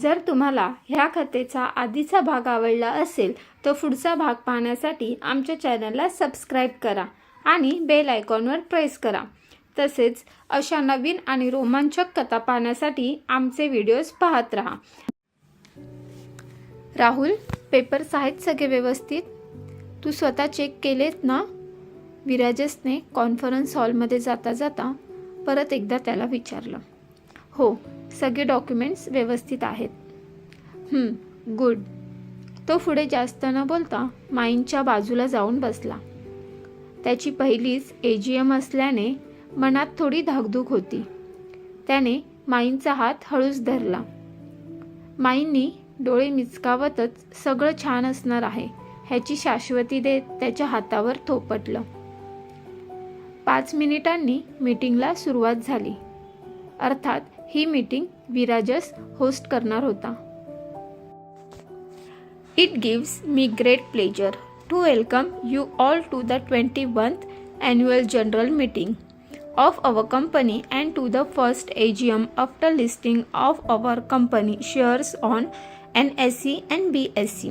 जर तुम्हाला ह्या कथेचा आधीचा भाग आवडला असेल तर पुढचा भाग पाहण्यासाठी आमच्या चॅनलला सबस्क्राईब करा आणि बेल आयकॉनवर प्रेस करा. तसेच अशा नवीन आणि रोमांचक कथा पाहण्यासाठी आमचे व्हिडिओज पाहत राहा. राहुल पेपर्स आहेत सगळे व्यवस्थित? तू स्वतः चेक केलेत ना? विराजसने कॉन्फरन्स हॉलमध्ये जाता जाता परत एकदा त्याला विचारलं. हो सगळे डॉक्युमेंट्स व्यवस्थित आहेत. गुड तो पुढे जास्त न बोलता माईंच्या बाजूला जाऊन बसला. त्याची पहिलीच ए जी एम असल्याने मनात थोडी धाकधूक होती. त्याने माईंचा हात हळूच धरला. माईंनी डोळे मिचकावतच सगळं छान असणार आहे ह्याची शाश्वती देत त्याच्या हातावर थोपटलं. पाच मिनिटांनी मीटिंगला सुरुवात झाली. अर्थात ही मीटिंग विराजस होस्ट करणार होता. It gives me great pleasure to welcome you all to the twenty oneth annual general meeting of our company and to the first AGM after listing of our company shares on N S C and B S C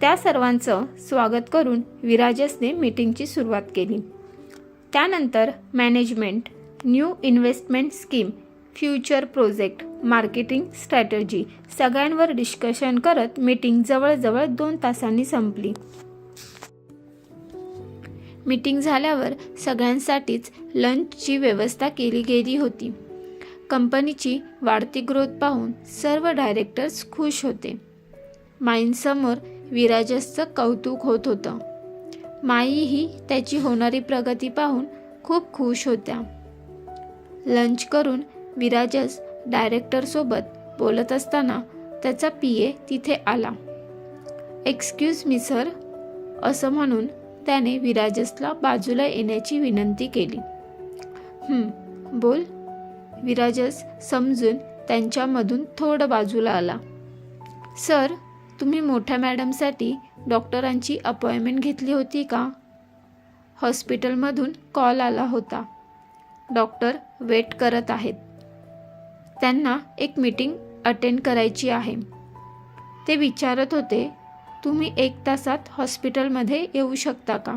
त्या सर्वांचं स्वागत करून विराजसने मीटिंगची सुरुवात केली. त्यानंतर management new investment scheme future project marketing strategy सगळ्यांवर डिस्कशन करत मीटिंग जवळजवळ दोन तासांनी संपली. मीटिंग झाल्यावर सगळ्यांसाठीच लंचची व्यवस्था केली गेली होती. कंपनीची वाढती ग्रोथ पाहून सर्व डायरेक्टर्स खुश होते. माईंसमोर विराजसचं कौतुक होत होतं. माईही त्याची होणारी प्रगती पाहून खूप खुश होत्या. लंच करून विराजस डायरेक्टरसोबत बोलत असताना त्याचा पी ए तिथे आला. एक्सक्यूज मी सर असं म्हणून त्याने विराजसला बाजूला येण्याची विनंती केली. बोल. विराजस समजून त्यांच्यामधून थोडं बाजूला आला. सर तुम्ही मोठ्या मॅडमसाठी डॉक्टरांची अपॉइंटमेंट घेतली होती का? हॉस्पिटलमधून कॉल आला होता. डॉक्टर वेट करत आहेत. त्यांना एक मीटिंग अटेंड करायची आहे. ते विचारत होते तुम्ही एक तासात हॉस्पिटलमध्ये येऊ शकता का?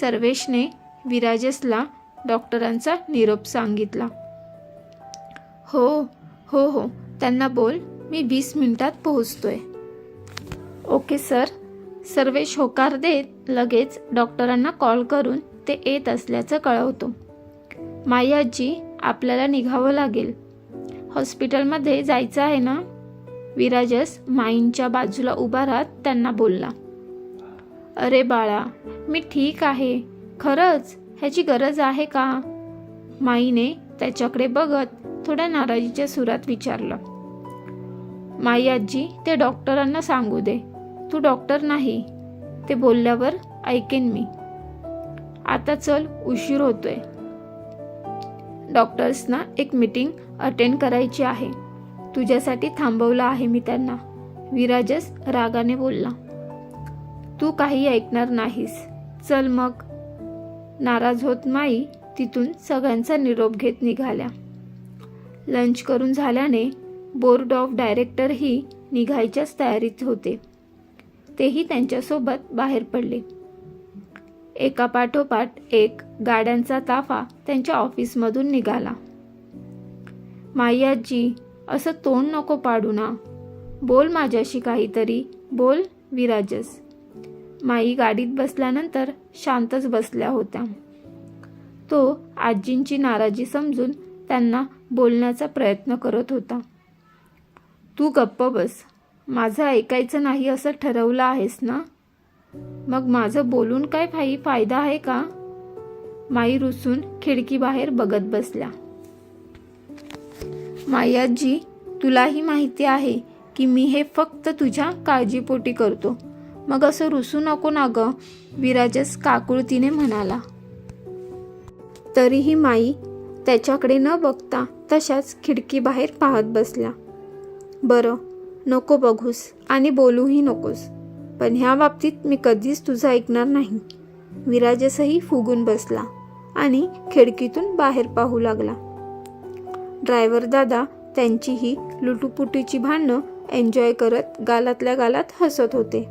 सर्वेशने विराजसला डॉक्टरांचा निरोप सांगितला. हो हो हो त्यांना बोल मी वीस मिनिटात पोहोचतोय. Okay sir. सर्वेश होकार देत लगेच डॉक्टरांना कॉल करून ते येत असल्याचं कळवतो. मायाजी आजी आपल्याला निघावं लागेल. हॉस्पिटलमध्ये जायचं आहे ना? विराजस माईंच्या बाजूला उभा राहत त्यांना बोलला अरे बाळा मी ठीक आहे. खरंच? ह्याची गरज आहे का? माईने त्याच्याकडे बघत थोड्या नाराजीच्या सुरात विचारलं माई आजी ते डॉक्टरांना सांगू दे. तू डॉक्टर नाही. ते बोलल्यावर ऐकेन मी. आता चल उशीर होतोय. डॉक्टर्सना एक मीटिंग अटेंड करायची आहे. तुझ्यासाठी थांबवलं आहे मी त्यांना. विराजस रागाने बोलला. तू काही ऐकणार नाहीस. चल मग. नाराज होत माई तिथून सगळ्यांचा निरोप घेत निघाल्या. लंच करून झाल्याने बोर्ड ऑफ डायरेक्टरही निघायच्याच तयारीत होते. तेही त्यांच्यासोबत बाहेर पडले. एकापाठोपाठ एक गाड्यांचा ताफा त्यांच्या ऑफिसमधून निघाला. माई आजी असं तोंड नको पाडू ना. बोल माझ्याशी काहीतरी. बोल विराजस. माई गाडीत बसल्यानंतर शांतच बसल्या होत्या. तो आजींची नाराजी समजून त्यांना बोलण्याचा प्रयत्न करत होता. तू गप्प बस. माझं ऐकायचं नाही असं ठरवलं आहेस ना? मग माझं बोलून काय काही फायदा आहे का? माई रुसून खिडकीबाहेर बघत बसल्या मायाजी तुलाही माहिती आहे की मी हे फक्त तुझ्या काळजीपोटी करतो. मग असं रुसू नको ना ग विराजस काकुळतीने म्हणाला. तरीही माई त्याच्याकडे न बघता तशाच खिडकीबाहेर पाहत बसल्या बरं नको बघूस आणि बोलूही नकोस. पण ह्या बाबतीत मी कधीच तुझं ऐकणार नाही. विराजसही फुगून बसला आणि खिडकीतून बाहेर पाहू लागला. ड्रायव्हर दादा त्यांचीही लुटुपुटीची भांडणं एन्जॉय करत गालातल्या गालात हसत होते.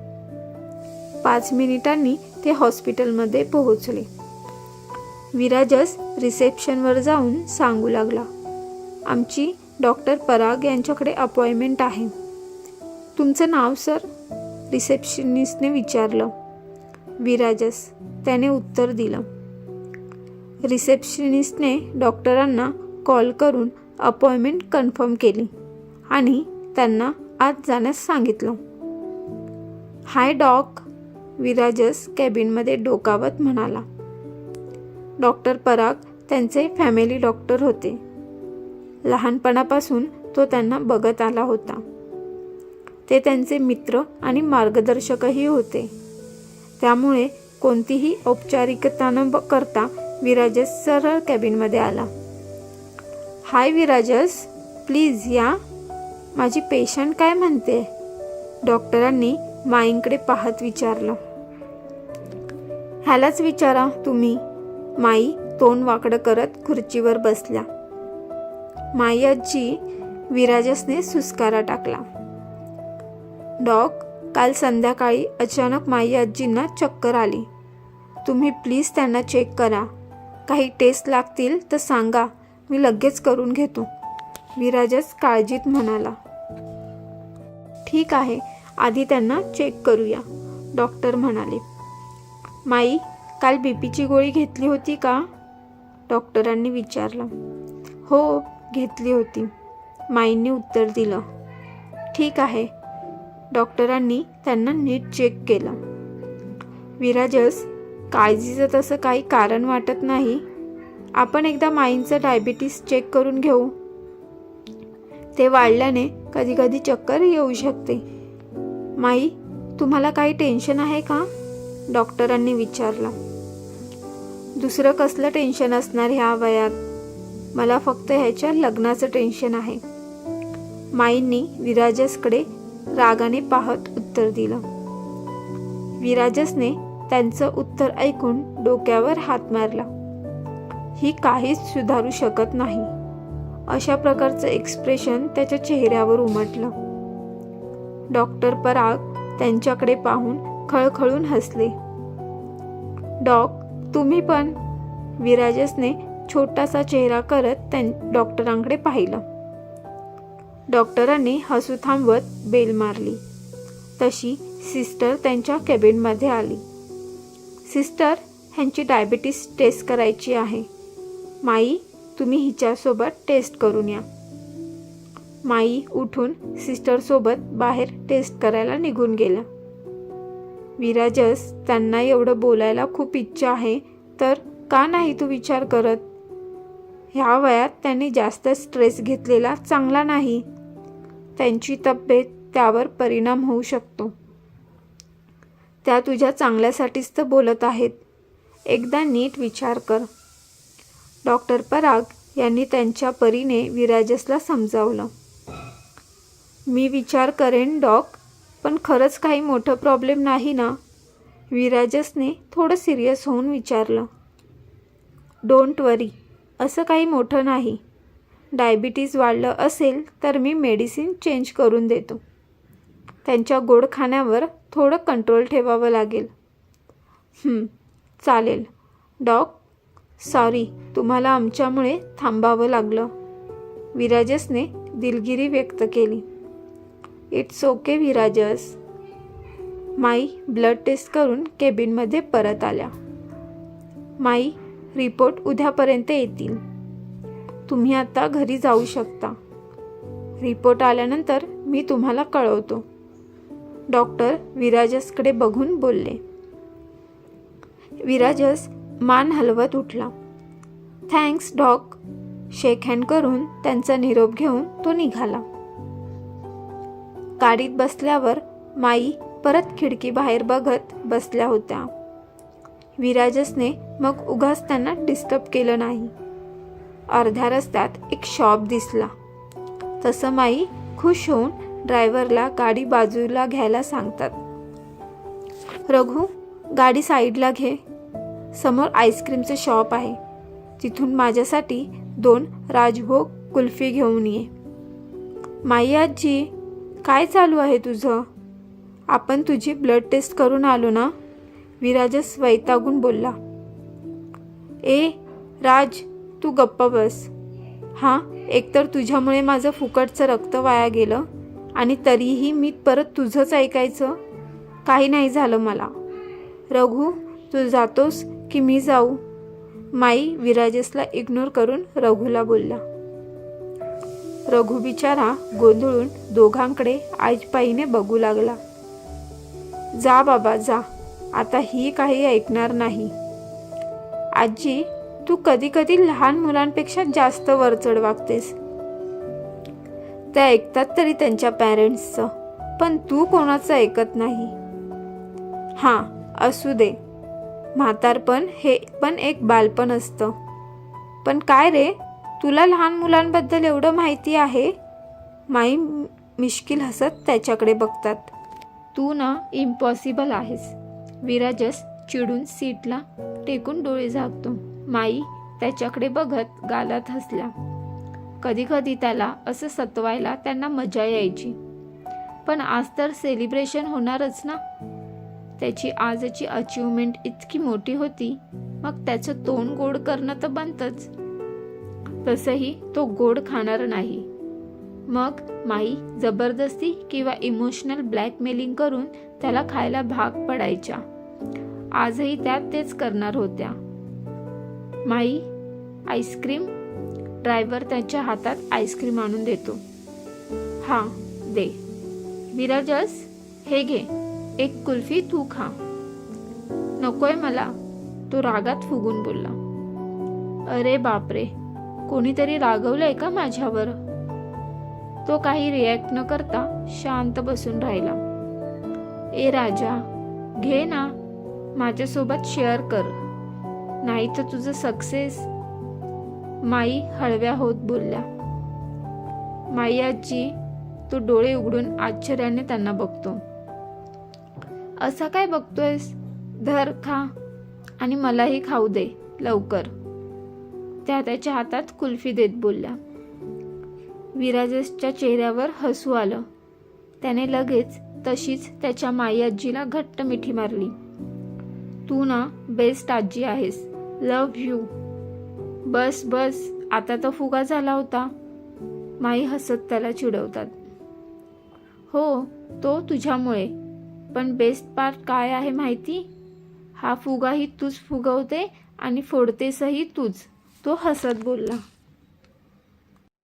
पाच मिनिटांनी ते हॉस्पिटलमध्ये पोहोचले. विराजस रिसेप्शनवर जाऊन सांगू लागला आमची डॉक्टर पराग यांच्याकडे अपॉइंटमेंट आहे. तुमचं नाव सर? रिसेप्शनिस्टने विचारलं. विराजस त्याने उत्तर दिलं. रिसेप्शनिस्टने डॉक्टरांना कॉल करून अपॉइंटमेंट कन्फर्म केली आणि त्यांना आत जाण्यास सांगितलं. हाय डॉक विराजस कॅबिनमध्ये डोकावत म्हणाला. डॉक्टर पराग त्यांचे फॅमिली डॉक्टर होते. लहानपणापासून तो त्यांना बघत आला होता. ते त्यांचे मित्र आणि मार्गदर्शकही होते. त्यामुळे कोणतीही औपचारिकता न करता विराजस सरळ कॅबिनमध्ये आला. हाय विराजस प्लीज या. माझी पेशंट काय म्हणते? डॉक्टरांनी माईंकडे पाहत विचारलं. ह्यालाच विचारा तुम्ही. माई तोंड वाकडं करत खुर्चीवर बसल्या. माई आजी विराजसने सुस्कारा टाकला. डॉक काल संध्याकाळी अचानक माई आजींना चक्कर आली. तुम्ही प्लीज त्यांना चेक करा. काही टेस्ट लागतील तर सांगा. मी लगेच करून घेतो. विराजस काळजीत म्हणाला. ठीक आहे आधी त्यांना चेक करूया डॉक्टर म्हणाले. माई काल बीपीची गोळी घेतली होती का? डॉक्टरांनी विचारलं. हो घेतली होती. माईंनी उत्तर दिलं. ठीक आहे डॉक्टरांनी त्यांना नीट चेक केलं. विराजस काळजीचं तसं काही कारण वाटत नाही. आपण एकदा माईंचं डायबिटीस चेक करून घेऊ. ते वाढल्याने कधी कधी चक्कर येऊ शकते. माई तुम्हाला काही टेन्शन आहे का? डॉक्टरांनी विचारलं. दुसरं कसलं टेन्शन असणार ह्या वयात? मला फक्त ह्याच्या लग्नाचं टेन्शन आहे. माईंनी विराजसकडे रागाने पाहत उत्तर दिलं. विराजसने त्यांचं उत्तर ऐकून डोक्यावर हात मारला. ही काहीच सुधारू शकत नाही. अशा प्रकारचं एक्सप्रेशन त्याच्या चेहऱ्यावर उमटलं. डॉक्टर पराग त्यांच्याकडे पाहून खळखळून हसले. डॉक तुम्ही पण विराजसने छोटासा चेहरा करत त्यां डॉक्टरांकडे पाहिलं. डॉक्टरांनी हसू थांबवत बेल मारली. तशी सिस्टर त्यांच्या कॅबिनमध्ये आली. सिस्टर ह्यांची डायबिटीस टेस्ट करायची आहे. माई तुम्ही हिच्यासोबत टेस्ट करून या. माई उठून सिस्टरसोबत बाहेर टेस्ट करायला निघून गेला विराजस त्यांना एवढं बोलायला खूप इच्छा आहे तर का नाही तू विचार करत? ह्या वयात त्यांनी जास्त स्ट्रेस घेतलेला चांगला नाही. त्यांची तब्येत त्यावर परिणाम होऊ शकतो. त्या तुझ्या चांगल्यासाठीच तर बोलत आहेत. एकदा नीट विचार कर. डॉक्टर पराग यांनी त्यांच्या परीने विराजसला समजावलं. मी विचार करेन डॉक पण खरंच काही मोठं प्रॉब्लेम नाही ना? विराजसने थोडं सिरियस होऊन विचारलं. डोंट वरी असं काही मोठं नाही. डायबिटीज वाढलं असेल तर मी मेडिसिन चेंज करून देतो. त्यांच्या गोड खाण्यावर थोडं कंट्रोल ठेवावं लागेल. चालेल. डॉक सॉरी तुम्हाला आमच्यामुळे थांबावं लागलं. विराजसने दिलगिरी व्यक्त केली. It's okay Virajas. My blood test करून केबिनमध्ये परत आल्या. माई रिपोर्ट उद्यापर्यंत येतील. तुम्ही आता घरी जाऊ शकता. रिपोर्ट आल्यानंतर मी तुम्हाला कळवतो. डॉक्टर विराजसकडे बघून बोलले. विराजस मान हलवत उठला. Thanks dock. शेक हँड करून त्यांचा निरोप घेऊन तो निघाला. गाडीत बसल्यावर माई परत खिडकी बाहेर बघत बसल्या होत्या. विराजसने मग उगाच त्यांना डिस्टर्ब केलं नाही. अर्ध्या रस्त्यात एक शॉप दिसला. तसं माई खुश होऊन ड्रायव्हरला गाडी बाजूला घ्यायला सांगतात. रघु गाडी साईडला घे. समोर आईस्क्रीमचं शॉप आहे. तिथून माझ्यासाठी दोन राजभोग कुल्फी घेऊन ये. माई आजी काय चालू आहे तुझं? आपण तुझी ब्लड टेस्ट करून आलो ना? विराजस वैतागून बोलला. ए राज तू गप्प बस. हां एकतर तुझ्यामुळे माझं फुकटचं रक्त वाया गेलं आणि तरीही मी परत तुझंच ऐकायचं? काही नाही झालं मला. रघु तू जातोस की मी जाऊ? माई विराजेसला इग्नोर करून रघुला बोलला. रघु बिचारा गोंधळून दोघांकडे आईपाईने बघू लागला. जा बाबा जा. आता ही काही ऐकणार नाही. आजी तू कधी कधी लहान मुलांपेक्षा जास्त वरचढ वागतेस. ते ऐकतात तरी त्यांच्या पॅरेंट्सचं पण तू कोणाचं ऐकत नाही. हां असू दे. म्हातारपण हे पण एक बालपण असतं. पण काय रे? तुला लहान मुलांबद्दल एवढं माहिती आहे? माई मिश्किल हसत त्याच्याकडे बघतात. तू ना इम्पॉसिबल आहेस. विराजस चिडून सीटला टेकून डोळे झाकतो. माई त्याच्याकडे बघत गालात हसल्या. कधी कधी त्याला असं सतवायला त्यांना मजा यायची. पण आज तर सेलिब्रेशन होणारच ना? त्याची आजची अचिव्हमेंट इतकी मोठी होती मग त्याचं तोंड गोड करणं तर बनतंच. तसंही तो गोड खाणार नाही. मग माई जबरदस्ती किंवा इमोशनल ब्लॅकमेलिंग करून त्याला खायला भाग पडायच्या. आजही त्या तेच करणार होत्या. माई आईस्क्रीम ड्रायव्हर त्यांच्या हातात आईस्क्रीम आणून देतो. हां दे. विराजस हे घे. एक कुल्फी तू खा. नकोय मला. तो रागात फुगून बोलला. अरे बापरे कोणीतरी रागवलंय का माझ्यावर? तो काही रिॲक्ट न करता शांत बसून राहिला. ए राजा घे ना. माझ्यासोबत शेअर कर. नाही तर तुझं सक्सेस माई हळव्या होत बोलल्या. माई आजी तो डोळे उघडून आश्चर्याने त्यांना बघतो. असा काय बघतोयस? धर खा आणि मलाही खाऊ दे लवकर. त्या त्याच्या हातात कुल्फी देत बोलल्या. विराजसच्या चेहऱ्यावर हसू आलं. त्याने लगेच तशीच त्याच्या माई आजीला घट्ट मिठी मारली. तू ना बेस्ट आजी आहेस. लव यू बस बस. आता तर फुगा झाला होता. माई हसत त्याला चिडवतात. हो तो तुझ्यामुळे. पण बेस्ट पार्ट काय आहे माहिती? हा फुगाही तूच फुगवते आणि फोडतेसही तूच. तो हसत बोलला.